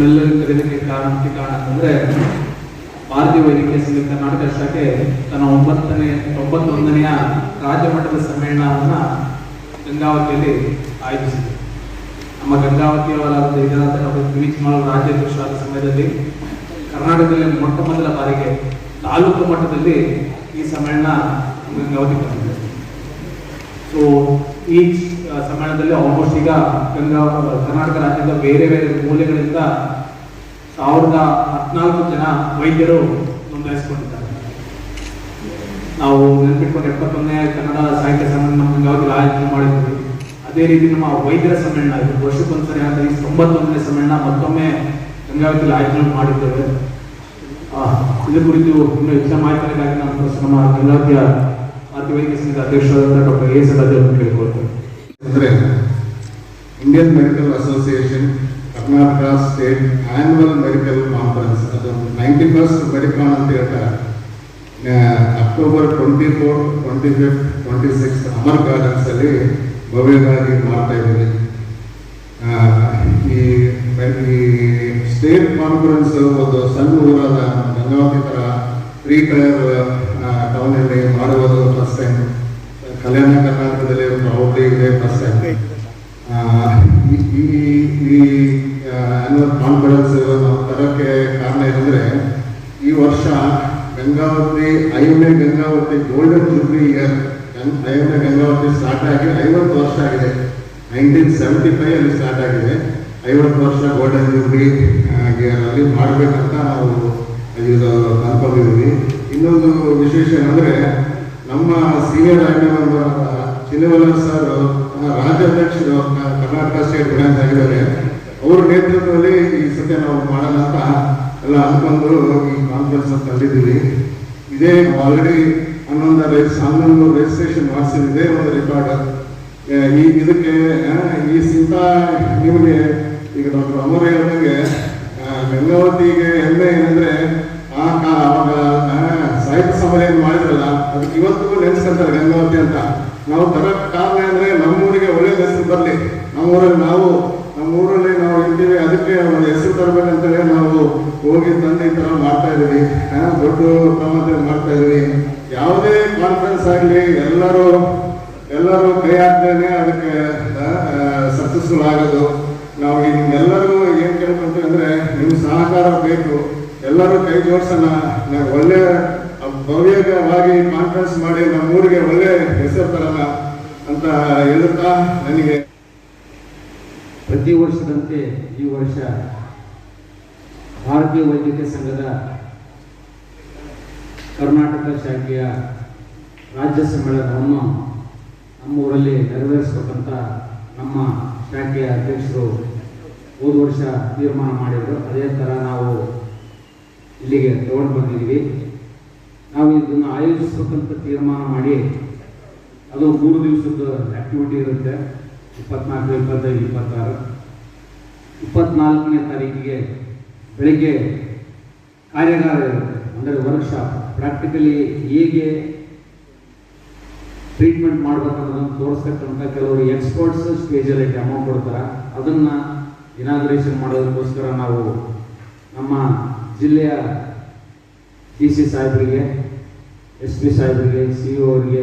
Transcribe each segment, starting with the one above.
ನಿಮ್ಮೆಲ್ಲರಿಗೂ ಕರೆಯೋದಕ್ಕೆ ಕಾರಣ ಅಂದ್ರೆ ಭಾರತೀಯ ವೈದ್ಯಕೀಯ ಸಂಘ ಕರ್ನಾಟಕ ಶಾಖೆ ತನ್ನ ಒಂಬತ್ತನೇ ಒಂಬತ್ತೊಂದನೆಯ ರಾಜ್ಯ ಮಟ್ಟದ ಸಮ್ಮೇಳನವನ್ನ ಗಂಗಾವತಿಯಲ್ಲಿ ಆಯೋಜಿಸಿದೆ. ನಮ್ಮ ಗಂಗಾವತಿಯವರಾದ ಇದರಾದ ಡಾಕ್ಟರ್ ಪಿ ವಿ ಚಿಮಾಳ್ ರಾಜ್ಯಾಧ್ಯಕ್ಷರಾದ ಸಮಯದಲ್ಲಿ ಕರ್ನಾಟಕದಲ್ಲಿ ಮೊಟ್ಟ ಮೊದಲ ಬಾರಿಗೆ ತಾಲೂಕು ಮಟ್ಟದಲ್ಲಿ ಈ ಸಮ್ಮೇಳನ ಗಂಗಾವತಿ ಬಂದಿದೆ ಸೊ ಈ ಸಮ್ಮೇಳನದಲ್ಲಿ ಆಲ್ಮೋಸ್ಟ್ ಈಗ ಗಂಗಾ, ಕರ್ನಾಟಕ ರಾಜ್ಯದ ಬೇರೆ ಬೇರೆ ಮೂಲೆಗಳಿಂದ ಸಾವಿರದ ಹದಿನಾಲ್ಕು ಜನ ವೈದ್ಯರು ನೋಂದಾಯಿಸಿಕೊಂಡಿದ್ದಾರೆ. ನಾವು ನೆನಪಿಟ್ಕೊಂಡು ಎಪ್ಪತ್ತೊಂದನೇ ಕನ್ನಡ ಸಾಹಿತ್ಯ ಸಮ್ಮೇಳನ ನಮ್ಮ ಆಯೋಜನೆ ಮಾಡಿದ್ವಿ. ಅದೇ ರೀತಿ ನಮ್ಮ ವೈದ್ಯರ ಸಮ್ಮೇಳನ ಇದು ವರ್ಷಕ್ಕೊಂದ್ಸರಿ ಅಂತ ಈ ತೊಂಬತ್ತೊಂದನೇ ಸಮ್ಮೇಳನ ಮತ್ತೊಮ್ಮೆ ಗಂಗಾವತಿಯಲ್ಲಿ ಆಯೋಜನೆ ಮಾಡಿದ್ದೇವೆ. ಇದ್ರ ಕುರಿತು ಇನ್ನೂ ಹೆಚ್ಚಿನ ನಾನು first ನಮ್ಮ ಗಂಗಾವತಿಯ ಆರ್ಥಿಕ ವೈದ್ಯ ಸಂಘದ ಅಧ್ಯಕ್ಷರಾದ ಡಾಕ್ಟರ್ ಎ ಎಸ್ ಅವರು ಕೇಳಿಕೊಳ್ತೇನೆ. ಅಂದರೆ Indian medical association Karnataka state annual medical conference ಅದು ನೈಂಟಿ ಫಸ್ಟ್ ಮೆಡಿಕಾನ್ ಅಂತ ಹೇಳ್ತಾರೆ. October twenty four twenty fifth twenty six Amar gardens ಅಲ್ಲಿ ಭವ್ಯವಾಗಿ ಮಾಡ್ತಾ ಇದ್ದೀವಿ. ಈ ಸ್ಟೇಟ್ ಕಾನ್ಫರೆನ್ಸ್ ಒಂದು ಸಣ್ಣ ಊರಾದ ಗಂಗಾವತಿ ಥರ ತ್ರೀ ಟೈರ್ ಟೌನಲ್ಲಿ ಮಾಡುವುದು ಫಸ್ಟ್ ಟೈಮ್ ಕಲ್ಯಾಣ ಕರ್ನಾಟಕದಲ್ಲಿ ಪ್ರೌಢಿ ಇದೆ ಫಸ್ಟ್ ಟೈಮ್ ಈ ಈ ಆನ್ಯುವಲ್ ಕಾನ್ಫರೆನ್ಸ್ ನಾವು ತರೋಕ್ಕೆ ಕಾರಣ ಏನಂದರೆ, ಈ ವರ್ಷ ಗಂಗಾವತಿ, ಐವನೇ ಗಂಗಾವತಿ ಗೋಲ್ಡನ್ ಜೂಬ್ಲಿ ಇಯರ್ ಐವನೇ ಗಂಗಾವತಿ ಸ್ಟಾರ್ಟ್ ಆಗಿ ಐವತ್ತು ವರ್ಷ ಆಗಿದೆ. ನೈನ್ಟೀನ್ ಸೆವೆಂಟಿ ಫೈವ್ ಅಲ್ಲಿ ಸ್ಟಾರ್ಟ್ ಆಗಿದೆ. ಐವತ್ತು ವರ್ಷ ಗೋಲ್ಡನ್ ಜೂಬ್ಲಿ ಅಲ್ಲಿ ಮಾಡಬೇಕಂತ ನಾವು ಇದು ಅನ್ಕೊಂಡಿದ್ದೀವಿ. ಇನ್ನೊಂದು ವಿಶೇಷ ಏನಂದರೆ, ನಮ್ಮ ಸೀನಿಯರ್ ಆಗಿ ಚಿನ್ನವಲ್ಲ ಸರ್ ರಾಜ್ಯಾಧ್ಯಕ್ಷರು, ಕರ್ನಾಟಕ ಸ್ಟೇಟ್ ಬ್ರಾಂಚ್ ಆಗಿದ್ದಾರೆ. ಅವ್ರ ನೇತೃತ್ವದಲ್ಲಿ ಈ ಸತ್ಯ ನಾವು ಮಾಡೋಣ ಅಂತ ಎಲ್ಲ ಅನ್ಕೊಂಡು ಈ ಕಾನ್ಫರೆನ್ಸ್ ಅಂತ ತಂದಿದ್ದೀವಿ. ಇದೇ ಆಲ್ರೆಡಿ ಹನ್ನೊಂದು ರೈಸ್ ಹನ್ನೊಂದು ರಿಜಿಸ್ಟ್ರೇಷನ್ ಮಾಡಿಸಿದೆ ಒಂದು ರೆಕಾರ್ಡ್ ಈ ಇದಕ್ಕೆ ಈ ಸಿಂತ ನಿಮಗೆ ಈಗ ಡಾಕ್ಟರ್ ಅಮರ್ ಹೇಳಿದಂಗೆ ಗಂಗಾವತಿಗೆ ಹೆಮ್ಮೆ ಏನಂದ್ರೆ, ಆ ಅವಾಗ ಸಾಹಿತ್ಯ ಏನು ಮಾಡಿದ್ರಲ್ಲ, ಅದಕ್ಕೆ ಇವತ್ತಿಗೂ ನೆನೆಸ್ಕೊಂತಾರೆ ಗಂಗಾವತಿ ಅಂತ. ನಾವು ತರ ಕಾರಣ ಅಂದ್ರೆ ನಮ್ಮೂರಿಗೆ ಒಳ್ಳೆ ಹೆಸರು ಬರಲಿ ನಮ್ಮೂರಲ್ಲಿ ನಾವು ನಮ್ಮೂರಲ್ಲಿ ನಾವು ಇದ್ದೀವಿ ಅದಕ್ಕೆ ಒಂದು ಹೆಸರು ತರಬೇಕಂತೇಳಿ ನಾವು ಹೋಗಿ ತಂದು ಈ ತರ ಆ, ದೊಡ್ಡ ಪ್ರಮಾಣದಲ್ಲಿ ಮಾಡ್ತಾ ಇದ್ವಿ ಯಾವುದೇ ಕಾನ್ಫರೆನ್ಸ್ ಆಗಲಿ ಎಲ್ಲರೂ ಎಲ್ಲರೂ ಕೈ ಹಾಕ್ತೇನೆ ಅದಕ್ಕೆ ಸಕ್ಸಸ್ಫುಲ್ ಆಗೋದು ನಾವು ನಿಮ್ಗೆಲ್ಲರೂ ಏನ್ ಕೇಳ್ಕೊಂತೀವಿ ಅಂದರೆ ನಿಮ್ಮ ಸಹಕಾರ ಬೇಕು. ಎಲ್ಲರೂ ಕೈ ಜೋಡಿಸೋಣ. ನಾವು ಒಳ್ಳೆ ಭವ್ಯವಾಗಿ ಕಾನ್ಫರೆನ್ಸ್ ಮಾಡಿ ನಮ್ಮ ಊರಿಗೆ ಒಳ್ಳೆ ಹೆಸರು ತರೋಣ ಅಂತ ಹೇಳುತ್ತಾ ನನಗೆ. ಪ್ರತಿ ವರ್ಷದಂತೆ ಈ ವರ್ಷ ಭಾರತೀಯ ವೈದ್ಯಕೀಯ ಸಂಘದ ಕರ್ನಾಟಕ ಶಾಖೆಯ ರಾಜ್ಯ ಸಮ್ಮೇಳನವನ್ನು ನಮ್ಮ ಊರಲ್ಲಿ ನೆರವೇರಿಸಬೇಕಂತ ನಮ್ಮ ಶಾಖೆಯ ಅಧ್ಯಕ್ಷರು ಹೋದ ವರ್ಷ ತೀರ್ಮಾನ ಮಾಡಿದರು. ಅದೇ ಥರ ನಾವು ಇಲ್ಲಿಗೆ ತಗೊಂಡು ಬಂದಿದ್ದೀವಿ. ನಾವು ಇದನ್ನು ಆಯೋಜಿಸಬೇಕಂತ ತೀರ್ಮಾನ ಮಾಡಿ ಅದು ಮೂರು ದಿವಸದ ಆ್ಯಕ್ಟಿವಿಟಿ ಇರುತ್ತೆ. ಇಪ್ಪತ್ನಾಲ್ಕು, ಇಪ್ಪತ್ತೈದು, ಇಪ್ಪತ್ತಾರು. ಇಪ್ಪತ್ನಾಲ್ಕನೇ ತಾರೀಕಿಗೆ ಬೆಳಿಗ್ಗೆ ಕಾರ್ಯಾಗಾರ ಇರುತ್ತೆ. ಅಂದರೆ ವರ್ಕ್ಶಾಪ್ ಪ್ರಾಕ್ಟಿಕಲಿ ಹೇಗೆ ಟ್ರೀಟ್ಮೆಂಟ್ ಮಾಡ್ಬೇಕನ್ನೋದನ್ನು ತೋರಿಸ್ತಕ್ಕಂಥ ಕೆಲವರು ಎಕ್ಸ್ಪರ್ಟ್ಸ್ ಸ್ಟೇಜಲ್ಲಿ ಡೆಮೋ ಕೊಡ್ತಾರೆ. ಅದನ್ನು ಇನಾಗ್ರೇಷನ್ ಮಾಡೋದಕ್ಕೋಸ್ಕರ ನಾವು ನಮ್ಮ ಜಿಲ್ಲೆಯ ಡಿ ಸಿ ಸಾಹೇಬರಿಗೆ ಎಸ್ ಪಿ ಸಾಹೇಬರಿಗೆ ಸಿ ಇ ಅವರಿಗೆ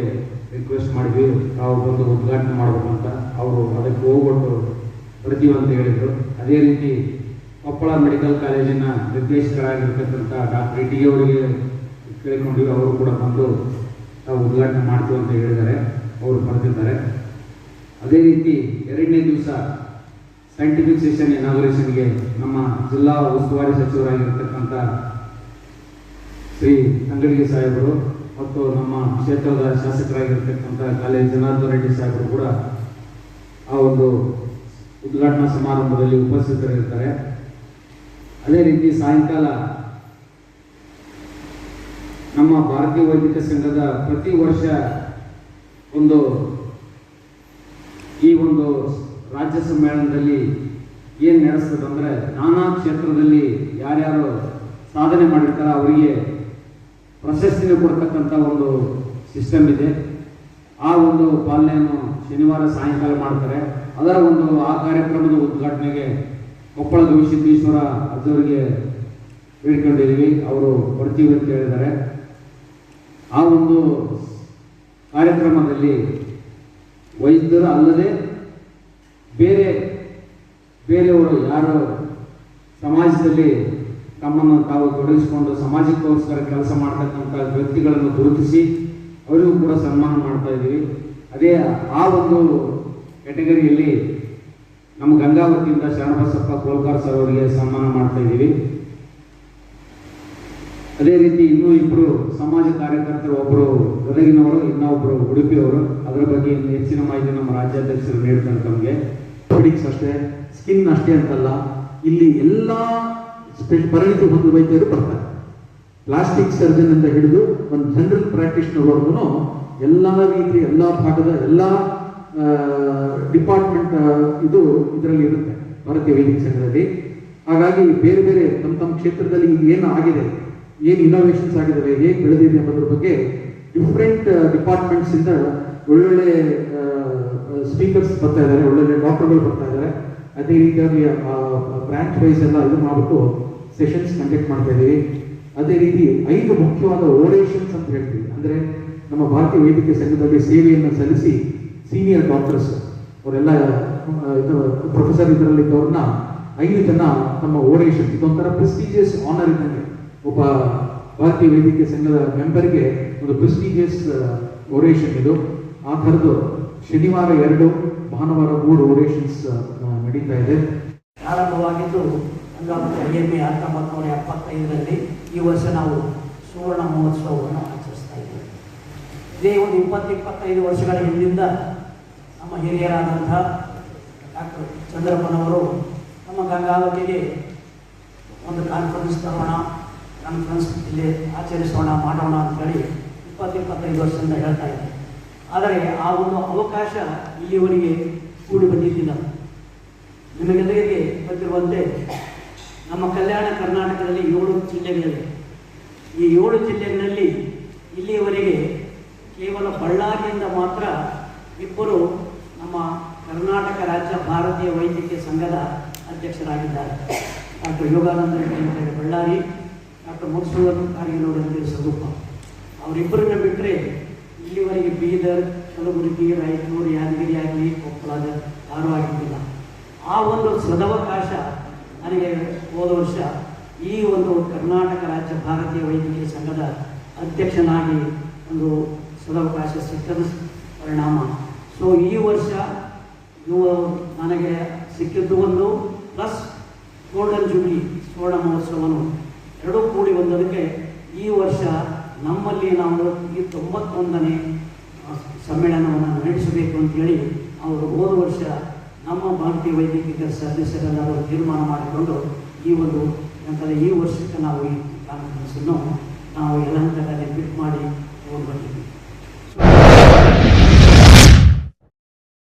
ರಿಕ್ವೆಸ್ಟ್ ಮಾಡಿದ್ವಿ. ತಾವು ಬಂದು ಉದ್ಘಾಟನೆ ಮಾಡಬೇಕಂತ. ಅವರು ಅದಕ್ಕೆ ಹೋಗ್ಬಿಟ್ಟು ಅಂತ ಹೇಳಿದರು. ಅದೇ ರೀತಿ ಕೊಪ್ಪಳ ಮೆಡಿಕಲ್ ಕಾಲೇಜಿನ ನಿರ್ದೇಶಕರಾಗಿರ್ತಕ್ಕಂಥ ಡಾಕ್ಟರ್ ಟಿ ಅವರಿಗೆ ಕೇಳಿಕೊಂಡಿವಿ ಅವರು ಕೂಡ ಬಂದು ತಾವು ಉದ್ಘಾಟನೆ ಮಾಡ್ತೀವಿ ಅಂತ ಹೇಳಿದ್ದಾರೆ. ಅವರು ಬರ್ತಿದ್ದಾರೆ. ಅದೇ ರೀತಿ ಎರಡನೇ ದಿವಸ ಸೈಂಟಿಫಿಕ್ ಸೆಷನ್ ಇನಾಗ್ರೇಷನ್ಗೆ ನಮ್ಮ ಜಿಲ್ಲಾ ಉಸ್ತುವಾರಿ ಸಚಿವರಾಗಿರ್ತಕ್ಕಂಥ ಶ್ರೀ ಅಂಗಡಿಗೆ ಸಾಹೇಬರು ಮತ್ತು ನಮ್ಮ ಕ್ಷೇತ್ರದ ಶಾಸಕರಾಗಿರ್ತಕ್ಕಂಥ ಕಾಲೇಜ್ ಜನಾರ್ದನ್ ರೆಡ್ಡಿ ಸಾಹೇಬರು ಕೂಡ ಆ ಒಂದು ಉದ್ಘಾಟನಾ ಸಮಾರಂಭದಲ್ಲಿ ಉಪಸ್ಥಿತರಿರ್ತಾರೆ. ಅದೇ ರೀತಿ ಸಾಯಂಕಾಲ ನಮ್ಮ ಭಾರತೀಯ ವೈದ್ಯಕ ಸಂಘದ ಪ್ರತಿ ವರ್ಷ ಒಂದು ಈ ಒಂದು ರಾಜ್ಯ ಸಮ್ಮೇಳನದಲ್ಲಿ ಏನು ನಡೆಸ್ತದಂದ್ರೆ ನಾನಾ ಕ್ಷೇತ್ರದಲ್ಲಿ ಯಾರ್ಯಾರು ಸಾಧನೆ ಮಾಡಿರ್ತಾರೆ ಅವರಿಗೆ ಪ್ರಶಸ್ತಿನ ಕೊಡ್ತಕ್ಕಂಥ ಒಂದು ಸಿಸ್ಟಮ್ ಇದೆ. ಆ ಒಂದು ಪಾಲನೆಯನ್ನು ಶನಿವಾರ ಸಾಯಂಕಾಲ ಮಾಡ್ತಾರೆ. ಅದರ ಒಂದು ಆ ಕಾರ್ಯಕ್ರಮದ ಉದ್ಘಾಟನೆಗೆ ಕೊಪ್ಪಳ ಗವಿಸಿದ್ದೇಶ್ವರ ಅಜ್ಜವರಿಗೆ ಬೇಡ್ಕೊಂಡಿದ್ದೀವಿ ಅವರು ಬರ್ತೀವಿ ಅಂತ ಹೇಳಿದ್ದಾರೆ. ಆ ಒಂದು ಕಾರ್ಯಕ್ರಮದಲ್ಲಿ ವೈದ್ಯರು ಅಲ್ಲದೆ ಬೇರೆ ಬೇರೆಯವರು ಯಾರು ಸಮಾಜದಲ್ಲಿ ತಮ್ಮನ್ನು ತಾವು ತೊಡಗಿಸಿಕೊಂಡು ಸಮಾಜಕ್ಕೋಸ್ಕರ ಕೆಲಸ ಮಾಡ್ತಕ್ಕಂಥ ವ್ಯಕ್ತಿಗಳನ್ನು ಗುರುತಿಸಿ ಅವರಿಗೂ ಕೂಡ ಸನ್ಮಾನ ಮಾಡ್ತಾ ಇದ್ದೀವಿ. ಅದೇ ಆ ಒಂದು ಕೆಟಗರಿಯಲ್ಲಿ ನಮ್ಮ ಗಂಗಾವತಿಯಿಂದ ಶರಣಬಸಪ್ಪ ಕೋಲ್ಕಾರ್ ಸರ್ ಅವರಿಗೆ ಸನ್ಮಾನ ಮಾಡ್ತಾ ಇದ್ದೀವಿ. ಅದೇ ರೀತಿ ಇನ್ನೂ ಇಬ್ಬರು ಸಮಾಜ ಕಾರ್ಯಕರ್ತರು ಒಬ್ಬರು ಗದಗಿನವರು ಇನ್ನೊಬ್ಬರು ಉಡುಪಿಯವರು. ಅದರ ಬಗ್ಗೆ ಇನ್ನು ಹೆಚ್ಚಿನ ಮಾಹಿತಿ ನಮ್ಮ ರಾಜ್ಯಾಧ್ಯಕ್ಷರು ನೀಡ್ತಾರೆ ತಮಗೆ. ಫಿಡಿಕ್ಸ್ ಅಷ್ಟೇ ಸ್ಕಿನ್ ಅಷ್ಟೇ ಅಂತಲ್ಲ. ಇಲ್ಲಿ ಎಲ್ಲ ಪರಿಣಿತಿ ಹೊಂದಿದ ವೈದ್ಯರು ಬರ್ತಾರೆ. ಪ್ಲಾಸ್ಟಿಕ್ ಸರ್ಜನ್ ಅಂತ ಹಿಡಿದು ಒಂದು ಜನರಲ್ ಪ್ರಾಕ್ಟೀಷನರ್ವರೆಗೂ ಎಲ್ಲ ರೀತಿಯ ಎಲ್ಲ ಭಾಗದ ಎಲ್ಲ ಡಿಪಾರ್ಟ್ಮೆಂಟ್ ಇದು ಇದರಲ್ಲಿ ಇರುತ್ತೆ, ಭಾರತೀಯ ವೈದಿಕ ಸಂಘದಲ್ಲಿ. ಹಾಗಾಗಿ ಬೇರೆ ಬೇರೆ ತಮ್ಮ ತಮ್ಮ ಕ್ಷೇತ್ರದಲ್ಲಿ ಏನು ಆಗಿದೆ, ಏನು ಇನೋವೇಷನ್ಸ್ ಆಗಿದ್ದಾವೆ ಹೇಗೆ ಬೆಳೆದಿದೆ ಅನ್ನೋದ್ರ ಬಗ್ಗೆ ಡಿಫ್ರೆಂಟ್ ಡಿಪಾರ್ಟ್ಮೆಂಟ್ಸ್ ಇಂದ ಒಳ್ಳೊಳ್ಳೆ ಸ್ಪೀಕರ್ಸ್ ಬರ್ತಾ ಇದ್ದಾರೆ ಒಳ್ಳೊಳ್ಳೆ ಡಾಕ್ಟರ್ಗಳು ಬರ್ತಾ ಇದ್ದಾರೆ ಅದೇ ರೀತಿಯಾಗಿ ಬ್ರಾಂಚ್ ವೈಸ್ ಎಲ್ಲ ಇದು ಮಾಡಿಬಿಟ್ಟು ಸೆಷನ್ಸ್ ಕಂಡಕ್ಟ್ ಮಾಡ್ತಾ ಇದ್ದೀವಿ ಅದೇ ರೀತಿ ಐದು ಮುಖ್ಯವಾದ ಓರೇಷನ್ಸ್ ಅಂತ ಹೇಳ್ತೀವಿ. ಅಂದ್ರೆ ನಮ್ಮ ಭಾರತೀಯ ವೈದ್ಯಕೀಯ ಸಂಘದಲ್ಲಿ ಸೇವೆಯನ್ನು ಸಲ್ಲಿಸಿ ಸೀನಿಯರ್ ಡಾಕ್ಟರ್ಸ್ ಅವರೆಲ್ಲ ಇದು ಪ್ರೊಫೆಸರ್ ಇದರಲ್ಲಿ ಇದ್ದವ್ರನ್ನ, ಐದು ಜನ ತಮ್ಮ ಓರೇಷನ್ ಇದೊಂಥರ ಪ್ರೆಸ್ಟೀಜಿಯಸ್ ಆನರ್ ಇದ್ದಂಗೆ. ಒಬ್ಬ ಭಾರತೀಯ ವೈದ್ಯಕೀಯ ಸಂಘದ ಮೆಂಬರ್ಗೆ ಒಂದು ಪ್ರೆಸ್ಟೀಜಿಯಸ್ ಓರೇಷನ್ ಇದು. ಆ ಥರದ್ದು ಶನಿವಾರ ಎರಡು, ಭಾನುವಾರ ಮೂರು ಓರೇಷನ್ಸ್ ನಡೀತಾ ಇದೆ. ಪ್ರಾರಂಭವಾಗಿದ್ದು ಐಎಂಎ ಹತ್ತೊಂಬತ್ತು ನೂರ ಎಪ್ಪತ್ತೈದರಲ್ಲಿ ಈ ವರ್ಷ ನಾವು ಸುವರ್ಣ ಮಹೋತ್ಸವವನ್ನು ಆಚರಿಸ್ತಾ ಇದ್ದೇವೆ. ಇದೇ ಒಂದು ಇಪ್ಪತ್ತು, ಇಪ್ಪತ್ತೈದು ವರ್ಷಗಳ ಹಿಂದಿಂದ ನಮ್ಮ ಹಿರಿಯರಾದಂಥ ಡಾಕ್ಟರ್ ಚಂದ್ರಪ್ಪನವರು ನಮ್ಮ ಗಂಗಾವತಿಗೆ ಒಂದು ಕಾನ್ಫರೆನ್ಸ್ ತರೋಣ ಕಾನ್ಫರೆನ್ಸ್ ಇಲ್ಲಿ ಆಚರಿಸೋಣ, ಮಾಡೋಣ ಅಂತೇಳಿ ಇಪ್ಪತ್ತು ಇಪ್ಪತ್ತೈದು ವರ್ಷದಿಂದ ಹೇಳ್ತಾ ಇದ್ದಾರೆ ಆದರೆ ಆ ಒಂದು ಅವಕಾಶ ಇಲ್ಲಿವರೆಗೆ ಕೂಡಿ ಬಂದಿದ್ದಿಲ್ಲ. ನಿಮಗೆಲ್ಲರಿಗೆ ಗೊತ್ತಿರುವಂತೆ ನಮ್ಮ ಕಲ್ಯಾಣ ಕರ್ನಾಟಕದಲ್ಲಿ ಏಳು ಜಿಲ್ಲೆಗಳಿವೆ. ಈ ಏಳು ಜಿಲ್ಲೆಗಳಲ್ಲಿ ಇಲ್ಲಿಯವರೆಗೆ ಕೇವಲ ಬಳ್ಳಾರಿಯಿಂದ ಮಾತ್ರ ಇಬ್ಬರು ಕರ್ನಾಟಕ ರಾಜ್ಯ ಭಾರತೀಯ ವೈದ್ಯಕೀಯ ಸಂಘದ ಅಧ್ಯಕ್ಷರಾಗಿದ್ದಾರೆ. ಡಾಕ್ಟರ್ ಯೋಗಾನಂದ ರೆಡ್ಡಿ ಬಳ್ಳಾರಿ, ಡಾಕ್ಟರ್ ಮುತ್ಸೂರ್ ಕಾರಿಗನವರಲ್ಲಿ ಸ್ವರೂಪ ಅವರಿಬ್ಬರನ್ನ ಬಿಟ್ಟರೆ ಇಲ್ಲಿವರೆಗೆ ಬೀದರ್, ಕಲಬುರಗಿ, ರಾಯಚೂರು, ಯಾದಗಿರಿ ಆಗಲಿ ಕೊಪ್ಪಳದ ಯಾರೂ ಆಗಿದ್ದಿಲ್ಲ ಆ ಒಂದು ಸದವಕಾಶ ನನಗೆ ಹೋದ ವರ್ಷ ಈ ಒಂದು ಕರ್ನಾಟಕ ರಾಜ್ಯ ಭಾರತೀಯ ವೈದ್ಯಕೀಯ ಸಂಘದ ಅಧ್ಯಕ್ಷನಾಗಿ ಒಂದು ಸದವಕಾಶ ಸಿಕ್ಕದ ಪರಿಣಾಮ. ಸೊ ಈ ವರ್ಷ ನನಗೆ ಸಿಕ್ಕಿದ್ದು ಒಂದು ಪ್ಲಸ್ ಗೋಲ್ಡನ್ ಜೂಬ್ಲಿ ಸುವರ್ಣ ಮಹೋತ್ಸವನು. ಎರಡೂ ಕೂಡಿ ಬಂದದಕ್ಕೆ ಈ ವರ್ಷ ನಮ್ಮಲ್ಲಿ ನಾವು ಈ ತೊಂಬತ್ತೊಂದನೇ ಸಮ್ಮೇಳನವನ್ನು ನಡೆಸಬೇಕು ಅಂತೇಳಿ ಅವರು ಹೋದ ವರ್ಷ ನಮ್ಮ ಭಾರತೀಯ ವೈದ್ಯಕೀಯ ಸದಸ್ಯರೆಲ್ಲರೂ ತೀರ್ಮಾನ ಮಾಡಿಕೊಂಡು ಈ ಒಂದು, ನಂತರ ಈ ವರ್ಷಕ್ಕೆ ನಾವು ಈ ಕಾನ್ಫರೆನ್ಸನ್ನು ನಾವು ಯಲಹಂಕದಲ್ಲಿ